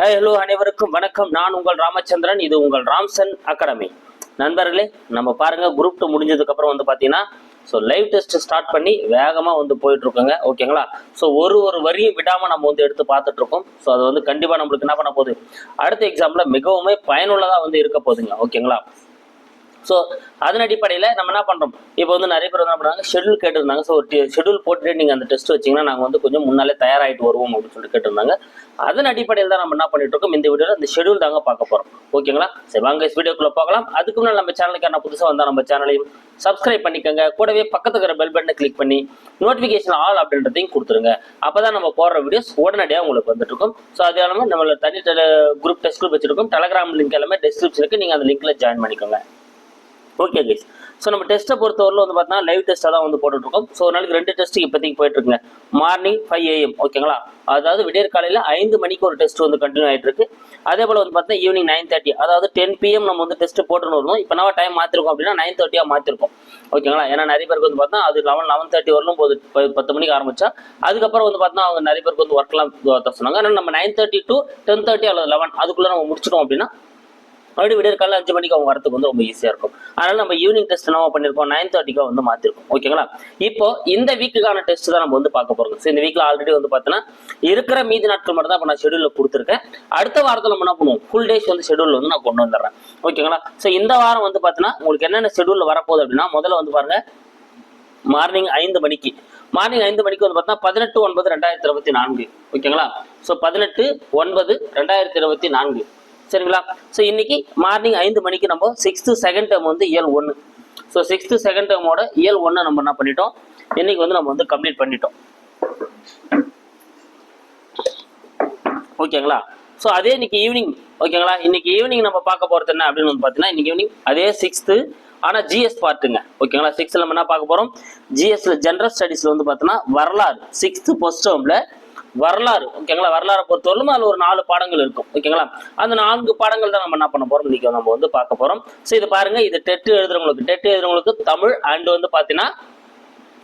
Hello அனைவருக்கும் வணக்கம். நான் உங்கள் ராமச்சந்திரன். இது உங்கள் ராம்சன் அகாடமி. நண்பர்களே நம்ம பாருங்க குரூப் டூ முடிஞ்சதுக்கு அப்புறம் வந்து பார்த்தீங்கன்னா ஸோ லைவ் டெஸ்ட் ஸ்டார்ட் பண்ணி வேகமாக வந்து போயிட்டு இருக்கோங்க ஓகேங்களா ஸோ ஒரு ஒரு வரியும் விடாமல் நம்ம வந்து எடுத்து பார்த்துட்டு இருக்கோம் ஸோ அது வந்து கண்டிப்பாக நம்மளுக்கு என்ன பண்ண போகுது? அடுத்த எக்ஸாமில் மிகவுமே பயனுள்ளதாக வந்து இருக்க போகுதுங்க. ஓகேங்களா ஸோ அதன் அடிப்படையில் நம்ம என்ன பண்ணுறோம் இப்போ வந்து நிறைய பேர் வந்து என்ன பண்ணுறாங்க ஷெட்யூல் கேட்டிருந்தாங்க. ஸோ ஒரு ஷெட்யூல் போட்டுட்டு நீங்கள் அந்த டெஸ்ட் வச்சிங்கன்னா நாங்கள் வந்து கொஞ்சம் முன்னாலே தயாராகிட்டு வருவோம் அப்படின்னு சொல்லிட்டு கேட்டிருந்தாங்க. அதன் அடிப்படையில் தான் நம்ம என்ன பண்ணிட்டு இருக்கோம்? இந்த வீடியோவில் இந்த ஷெட்யூல் தாங்க பார்க்க போகிறோம் ஓகேங்களா? சரி வாங்க வீடியோக்குள்ளே பார்க்கலாம் அதுக்கு முன்னாடி நம்ம சேனலுக்கு என்ன புதுசாக வந்தால் நம்ம சேனலையும் சப்ஸ்கிரைப் பண்ணிக்கோங்க. கூடவே பக்கத்துக்கு இருக்கிற பெல் பட்டனை கிளிக் பண்ணி நோட்டிஃபிகேஷன் ஆல் அப்படின்றதையும் கொடுத்துருங்க. அப்போ தான் நம்ம போடுற வீடியோஸ் உடனடியாக உங்களுக்கு வந்துட்டு இருக்கும். ஸோ அது இல்லாமல் நம்மள தனி குரூப் டெஸ்ட் குரூப் வச்சிருக்கோம். டெலகிராம் லிங்க் எல்லாமே டிஸ்கிரிப்ஷனுக்கு நீங்கள் அந்த லிங்க்கில் ஜாயின் பண்ணிக்கோங்க. ஓகே கைஸ் ஸோ நம்ம டெஸ்ட்டை பொறுத்தவரையில் வந்து பார்த்தீங்கன்னா லைவ் டெஸ்ட்டாக தான் வந்து போட்டுட்ருக்கோம். ஸோ ஒரு நாளைக்கு ரெண்டு டெஸ்ட்டு இப்போதைக்கு போயிட்டுருக்குங்க. மார்னிங் ஃபைவ் ஏஎம் ஓகேங்களா அதாவது விடியற் காலையில் ஐந்து மணிக்கு ஒரு டெஸ்ட் வந்து கண்டினியூ ஆகிட்டு இருக்கு அதே போல் வந்து பார்த்தீங்கன்னா ஈவினிங் நைன் தேர்ட்டி அதாவது டென் பிஎம் நம்ம வந்து டெஸ்ட் போட்டுன்னு வரணும் இப்போ நம்ம டைம் மாற்றிருக்கோம் அப்படின்னா நைன் தேர்ட்டியாக மாற்றிருக்கோம் ஓகேங்களா ஏன்னா நிறைய பேருக்கு வந்து பார்த்தா அது லெவன் லெவன் தேர்ட்டி வரலும் போது பத்து மணிக்கு ஆரம்பிச்சா அதுக்கப்புறம் வந்து பார்த்தா அவங்க நிறைய பேருக்கு வந்து ஒர்க்லாம் சொன்னாங்க. ஆனால் நம்ம nine thirty to ten thirty அல்லது லெவன் அதுக்குள்ளே நம்ம முடிச்சிட்டோம் அப்படின்னா அப்படி விடியற் காலையில் அஞ்சு மணிக்கு அவங்க வரத்துக்கு வந்து ரொம்ப ஈஸியாக இருக்கும். அதனால நம்ம ஈவினிங் டெஸ்ட் நம்ம பண்ணியிருக்கோம் நைன் தேர்ட்டிக்காக வந்து மாற்றிருக்கோம் ஓகேங்களா இப்போ இந்த வீக்குக்கான டெஸ்ட் தான் நம்ம வந்து பார்க்க போகிறோம் ஸோ இந்த வீக்கில் ஆல்ரெடி வந்து பார்த்தீங்கன்னா இருக்கிற மீதி நாட்கள் மட்டும் தான் இப்போ நான் ஷெடியூலில் கொடுத்துருக்கேன். அடுத்த வாரத்தில் நம்ம என்ன பண்ணுவோம்? ஃபுல் டேஸ் வந்து ஷெடியூல் வந்து நான் கொண்டு வந்துடுறேன். ஓகேங்களா ஸோ இந்த வாரம் வந்து பார்த்தீங்கன்னா உங்களுக்கு என்னென்ன ஷெடியூலில் வரப்போகுது அப்படின்னா முதல்ல வந்து பாருங்கள் மார்னிங் ஐந்து மணிக்கு. மார்னிங் ஐந்து மணிக்கு வந்து பார்த்தீங்கன்னா பதினெட்டு ஒன்பது ரெண்டாயிரத்தி இருபத்தி நான்கு. ஓகேங்களா ஸோ பதினெட்டு ஒன்பது ரெண்டாயிரத்தி இருபத்தி நான்கு. சரிங்களா? ஸோ இன்னைக்கு மார்னிங் ஐந்து மணிக்கு நம்ம சிக்ஸ்த்து செகண்ட் டேர்ம் வந்து இயல் ஒன்று ஸோ சிக்ஸ்த்து செகண்ட் டேர்மோட இயல் ஒன்று நம்ம என்ன பண்ணிட்டோம்? இன்னைக்கு வந்து நம்ம வந்து கம்ப்ளீட் பண்ணிட்டோம். ஓகேங்களா ஸோ அதே இன்னைக்கு ஈவினிங் ஓகேங்களா இன்னைக்கு ஈவினிங் நம்ம பார்க்க போகிறது என்ன அப்படின்னு வந்து பார்த்தீங்கன்னா இன்னைக்கு ஈவினிங் அதே சிக்ஸ்த்து ஆனால் ஜிஎஸ் பார்ட்டுங்க ஓகேங்களா சிக்ஸ்த்தில் நம்ம என்ன பார்க்க போகிறோம் ஜிஎஸ்ல ஜென்ரல் ஸ்டடீஸில் வந்து பார்த்தோன்னா வரலாறு சிக்ஸ்த்து ஃபஸ்ட் டேர்மில் வரலாறு ஓகேங்களா? வரலாறை பொறுத்தவரையிலும் அதில் ஒரு நாலு பாடங்கள் இருக்கும். ஓகேங்களா? அந்த நான்கு பாடங்கள் தான் நம்ம என்ன பண்ண போகிறோம் இன்னைக்கு நம்ம வந்து பார்க்க போகிறோம் ஸோ இது பாருங்க இது டெட் எழுதுறவங்களுக்கு டெட் எழுதுறவங்களுக்கு தமிழ் அண்ட் வந்து பார்த்தீங்கன்னா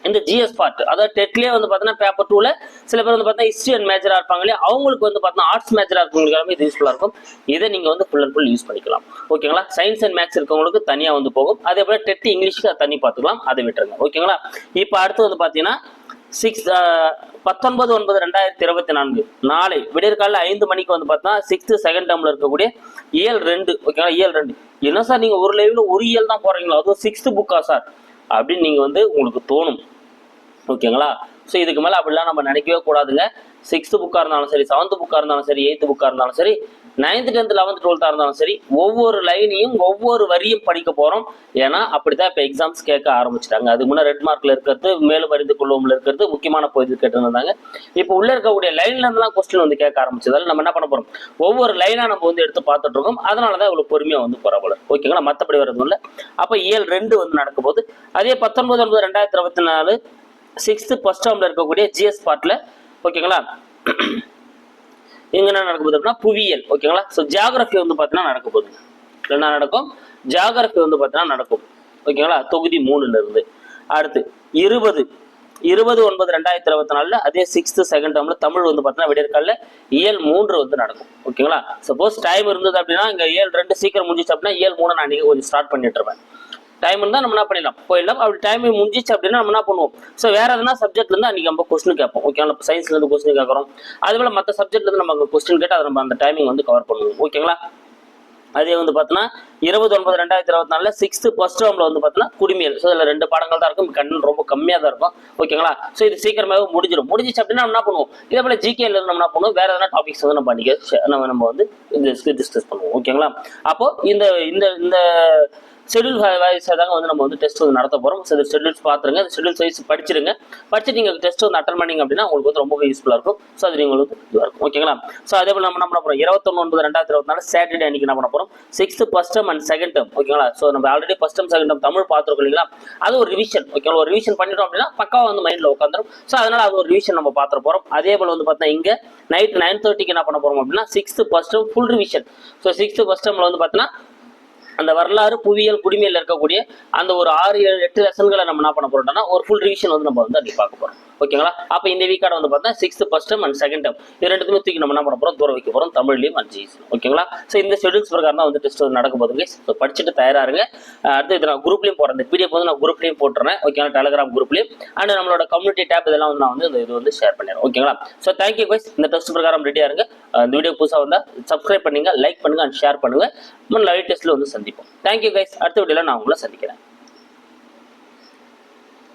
இந்த ஜிஎஸ் பார்ட் அதாவது டெட்லேயே வந்து பார்த்தீங்கன்னா பேப்பர் டூவில் சில பேர் வந்து பார்த்தீங்கன்னா ஹிஸ்ட்ரி அண்ட் மேஜராக இருப்பாங்க இல்லையா? அவங்களுக்கு வந்து பார்த்தீங்கன்னா ஆர்ட்ஸ் மேஜராக இருக்கவங்களுக்கு எல்லாமே இது யூஸ்ஃபுல்லாக இருக்கும். இதை நீங்கள் வந்து ஃபுல் அண்ட் ஃபுல் யூஸ் பண்ணிக்கலாம். ஓகேங்களா? சயின்ஸ் அண்ட் மேக்ஸ் இருக்கவங்களுக்கு தனியாக வந்து போகும். அதே போல் டெட் இங்கிலீஷுக்கு தனி பார்த்துக்கலாம். அதை விட்டுருங்க. ஓகேங்களா? இப்போ அடுத்து வந்து பார்த்தீங்கன்னா சிக்ஸ் பத்தொன்பது ஒன்பது ரெண்டாயிரத்தி இருபத்தி நான்கு நாளை விடியற்காலில் ஐந்து மணிக்கு வந்து பார்த்தா சிக்ஸ்த்து செகண்ட் டேர்மில் இருக்கக்கூடிய இயல் ரெண்டு ஓகேங்களா இயல் ரெண்டு. என்ன சார் நீங்கள் ஒரு லைவ்ல ஒரு இயல் தான் போகிறீங்களா அதுவும் சிக்ஸ்த்து புக்கா சார் அப்படின்னு நீங்கள் வந்து உங்களுக்கு தோணும். ஓகேங்களா ஸோ இதுக்கு மேலே அப்படிலாம் நம்ம நினைக்கவே கூடாதுங்க. சிக்ஸ்த்து புக்காக இருந்தாலும் சரி செவன்த் புக்காக இருந்தாலும் சரி எயித்து புக்காக இருந்தாலும் சரி நைன்த் டென்த் லெவன்த் டுவெல்த்தாக இருந்தாலும் சரி ஒவ்வொரு லைனையும் ஒவ்வொரு வரியும் படிக்க போகிறோம் ஏன்னா அப்படிதான் இப்போ எக்ஸாம்ஸ் கேட்க ஆரம்பிச்சிட்டாங்க. அதுக்கு முன்னே ரெட் மார்க்கில் இருக்கிறது மேலும் அறிந்து கொள்வோம்ல இருக்கிறது முக்கியமான பகுதி கேட்டுருந்தாங்க. இப்போ உள்ள இருக்கக்கூடிய லைன்ல கொஸ்டின் வந்து கேட்க ஆரம்பிச்சதால நம்ம என்ன பண்ண போகிறோம் ஒவ்வொரு லைனாக நம்ம வந்து எடுத்து பார்த்துட்டு இருக்கோம். அதனால தான் இவ்வளோ பொறுமையாக வந்து பரவல ஓகேங்களா மற்றபடி வரதும் இல்லை. அப்போ இயல் ரெண்டு வந்து நடக்க போகுது. அதே பத்தொன்பது ஒன்பது ரெண்டாயிரத்தி இருபத்தி நாலு சிக்ஸ்த்து ஃபர்ஸ்ட் டேர்ம்ல இருக்கக்கூடிய ஜிஎஸ் பாட்டில் ஓகேங்களா இங்க என்ன நடக்க போகுது அப்படின்னா புவியியல் ஓகேங்களா ஸோ ஜியாகிரபி வந்து பார்த்தீங்கன்னா நடக்க போகுது. என்ன நடக்கும்? ஜியாகிரபி வந்து பார்த்தீங்கன்னா நடக்கும். ஓகேங்களா தொகுதி மூணுல இருந்து. அடுத்து இருபது. இருபது ஒன்பது ரெண்டாயிரத்தி இருபத்தி நாலுல அதே சிக்ஸ்த் செகண்ட் டேர்ம்ல தமிழ் வந்து பார்த்தீங்கன்னா விடியற்கால இயல் மூன்று வந்து நடக்கும். ஓகேங்களா சப்போஸ் டைம் இருந்தது அப்படின்னா இங்க ஏழு ரெண்டு சீக்கிரம் முடிஞ்சிச்சு அப்படின்னா இயல் மூணு நான் நீங்கள் கொஞ்சம் ஸ்டார்ட் பண்ணிட்டு இருப்பேன். டைம் இருந்தால் நம்ம என்ன பண்ணிடலாம்? போயிடலாம். அப்படி டைம் முடிஞ்சிச்சு அப்படின்னா நம்ம என்ன பண்ணுவோம்? ஸோ வேற எதனா சப்ஜெக்ட்ல இருந்து நம்ம கொஸ்டின் கேட்போம். ஓகேங்களா சயின்ஸ்ல இருந்து கொஸ்டின் கேட்குறோம். அதுபோல் மற்ற சப்ஜெக்ட்லேருந்து நம்ம கொஸ்டின் கேட்டு அதை நம்ம அந்த டைமிங் வந்து கவர் பண்ணுவோம். ஓகேங்களா அதே வந்து பார்த்தோன்னா இருபது ஒன்பது ரெண்டாயிரத்தி இருபத்தி நாலில் சிக்ஸ்த்து ஃபர்ஸ்ட் டேர்ம்ல வந்து பார்த்தோன்னா குடிமியல் ஸோ இதில் ரெண்டு பாடங்கள் தான் இருக்கும். கண்ணன் ரொம்ப கம்மியாக தான் இருக்கும். ஓகேங்களா ஸோ இது சீக்கிரமாகவே முடிஞ்சிடும். முடிஞ்சிச்சு அப்படின்னா நம்ம என்ன பண்ணுவோம்? இதே போல் ஜிகேல நம்ம என்ன பண்ணுவோம்? வேற எதனா டாபிக்ஸ் வந்து நம்ம அன்னைக்கு நம்ம நம்ம வந்து டிஸ்கஸ் பண்ணுவோம். ஓகேங்களா அப்போ இந்த இந்த இந்த ஷெடியூல் வைஸாக தாங்க வந்து நம்ம வந்து டெஸ்ட் வந்து நடத்த போகிறோம் ஸோ இந்த ஷெடியூல்ஸ் பார்த்துருங்க அந்த ஷெடியூல்ஸ் வைஸ் படிச்சிருங்க. படிச்சுட்டு நீங்கள் டெஸ்ட் வந்து அட்டன் பண்ணிங்க அப்படின்னா உங்களுக்கு வந்து ரொம்ப யூஸ்ஃபுல்லாக இருக்கும். ஸோ அது உங்களுக்கு இதுவாக இருக்கும். ஓகேங்களா ஸோ அதே போல் நம்ம என்ன பண்ண போகிறோம் இருபத்தொன்று ஒன்பது ரெண்டாயிரத்தி இருபத்தி நாலு சாட்டர்டே அன்றைக்கி என்ன பண்ண போகிறோம் sixth first term and second term ஓகேங்களா ஸோ நம்ம already first term second term Tamil பார்த்துருக்கோம் இல்லைங்களா? அது ஒரு ரிவிஷன் ஓகேங்களா ஒரு ரிவிஷன் பண்ணிட்டோம் அப்படின்னா பக்காவாக வந்து மைண்டில் உட்காந்துரும். ஸோ அதனால் அது ஒரு ரிவிஷன் நம்ம பார்த்துட்டு போகிறோம் அதே போல் வந்து பார்த்தா இங்கே நைட் நைன் தேர்ட்டிக்கு என்ன பண்ண போகிறோம் அப்படின்னா sixth first term full revision so sixth first டேமில் வந்து பார்த்தீங்கன்னா அந்த வரலாறு புவியியல் குடிமையில் இருக்கக்கூடிய அந்த ஒரு ஆறு ஏழு எட்டு லெசன்களை நம்ம என்ன பண்ண போறோம்னா ஒரு ஃபுல் ரிவிஷன் வந்து நம்ம வந்து அப்படி பார்க்க போறோம். ஓகேங்களா? அப்போ இந்த வீக்காட வந்து பார்த்தா sixth first term and second term இது ரெண்டுத்துமே தூக்கி நம்ம என்ன பண்ண போறோம்? தூர வைக்க போறோம். தமிழ்லையும் அண்ட் ஜிஎஸ் ஓகேங்களா? ஸோ இந்த ஷெடியூல்ஸ் பிரகாரம் தான் வந்து டெஸ்ட் வந்து நடக்க போகுதுங்க ஸோ படிச்சுட்டு தயாரா இருங்க. அடுத்து இது நான் குரூப்லையும் போடுறேன். இந்த பிடிஎஃப் வந்து நான் குரூப்லையும் போட்டுறேன். ஓகேங்களா? டெலகிராம் குரூப்லையும் அண்ட் நம்மளோட கம்யூனிட்டி டேப் இதெல்லாம் வந்து நான் வந்து இது வந்து ஷேர் பண்ணிடுறேன். ஓகேங்களா? ஸோ தேங்க்யூ கைஸ் இந்த டெஸ்ட் பிரகாரம் ரெடியாக இருங்க. இந்த வீடியோ புதுசாக வந்தால் சப்ஸ்கிரைப் பண்ணுங்க லைக் பண்ணுங்க அண்ட் ஷேர் பண்ணுங்க. இன்னும் லைவ் டெஸ்ட்ல வந்து சந்திப்போம் தேங்க்யூ கைஸ் அடுத்த வீடியோவில் நான் உங்களை சந்திக்கிறேன்.